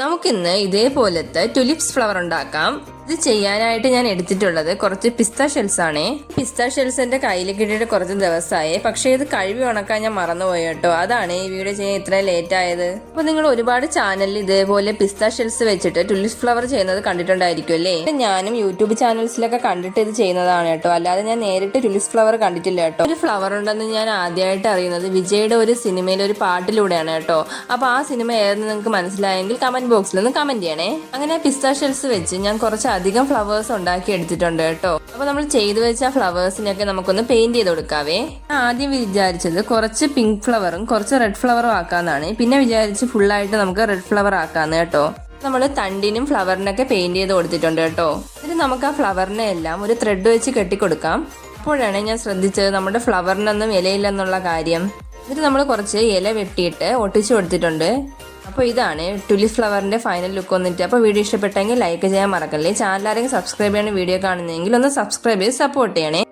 നമുക്കിന്ന് ഇതേപോലത്തെ tulips flower ഉണ്ടാക്കാം. ഇത് ചെയ്യാനായിട്ട് ഞാൻ എടുത്തിട്ടുള്ളത് കുറച്ച് പിസ്ത ഷെൽസ് പിസ്ത ഷെൽസ് എന്റെ കയ്യിൽ കിട്ടിയിട്ട് കുറച്ച് ദിവസമായി പക്ഷേ ഇത് കഴിവി ഉണക്കാൻ ഞാൻ മറന്നുപോയി കേട്ടോ. അതാണ് ഈ വീഡിയോ ചെയ്യാൻ ഇത്ര ലേറ്റ് ആയത്. അപ്പൊ നിങ്ങൾ ഒരുപാട് ചാനലിൽ ഇതേപോലെ പിസ്ത ഷെൽസ് വെച്ചിട്ട് ടുലിസ് ഫ്ലവർ ചെയ്യുന്നത് കണ്ടിട്ടുണ്ടായിരിക്കും അല്ലേ? ഞാനും യൂട്യൂബ് ചാനൽസിലൊക്കെ കണ്ടിട്ട് ഇത് ചെയ്യുന്നതാണ് കേട്ടോ. അല്ലാതെ ഞാൻ നേരിട്ട് ടുലിസ് ഫ്ലവർ കണ്ടിട്ടില്ല കേട്ടോ. ഒരു ഫ്ലവർ ഉണ്ടെന്ന് ഞാൻ ആദ്യമായിട്ട് അറിയുന്നത് വിജയുടെ ഒരു സിനിമയിലെ ഒരു പാട്ടിലൂടെയാണ് കേട്ടോ. അപ്പൊ ആ സിനിമ ഏതെന്ന് നിങ്ങൾക്ക് മനസ്സിലായെങ്കിൽ കമന്റ് ബോക്സിൽ ഒന്ന് കമന്റ് ചെയ്യണേ. അങ്ങനെ പിസ്ത ഷെൽസ് വെച്ച് ഞാൻ കുറച്ച് അധികം ഫ്ലവേഴ്സ് ഉണ്ടാക്കി എടുത്തിട്ടുണ്ട് കേട്ടോ. അപ്പൊ നമ്മൾ ചെയ്തു വെച്ച ഫ്ലവേഴ്സിനൊക്കെ നമുക്കൊന്ന് പെയിന്റ് ചെയ്ത് കൊടുക്കാവേ. ആദ്യം വിചാരിച്ചത് കുറച്ച് പിങ്ക് ഫ്ലവറും കുറച്ച് റെഡ് ഫ്ലവറും ആക്കാന്നാണ്. പിന്നെ വിചാരിച്ച് ഫുള്ളായിട്ട് നമുക്ക് റെഡ് ഫ്ലവർ ആക്കാന്ന് കേട്ടോ. നമ്മൾ തണ്ടിനും ഫ്ലവറിനൊക്കെ പെയിന്റ് ചെയ്ത് കൊടുത്തിട്ടുണ്ട് കേട്ടോ. എന്നിട്ട് നമുക്ക് ആ ഫ്ലവറിനെ എല്ലാം ഒരു ത്രെഡ് വെച്ച് കെട്ടിക്കൊടുക്കാം. അപ്പോഴാണ് ഞാൻ ശ്രദ്ധിച്ചത് നമ്മുടെ ഫ്ലവറിനൊന്നും ഇലയില്ലെന്നുള്ള കാര്യം. എന്നിട്ട് നമ്മൾ കുറച്ച് ഇല വെട്ടിയിട്ട് ഒട്ടിച്ചു കൊടുത്തിട്ടുണ്ട്. അപ്പോൾ ഇതാണ് ടുലി ഫ്ലവറിന്റെ ഫൈനൽ ലുക്ക് വന്നിട്ട്. അപ്പോൾ വീഡിയോ ഇഷ്ടപ്പെട്ടെങ്കിൽ ലൈക്ക് ചെയ്യാൻ മറക്കല്ലേ? ചാനൽ ആരെങ്കിലും സബ്സ്ക്രൈബ് ചെയ്യണം വീഡിയോ കാണുന്നതെങ്കിൽ ഒന്ന് സബ്സ്ക്രൈബ് ചെയ്ത് സപ്പോർട്ട് ചെയ്യണേ.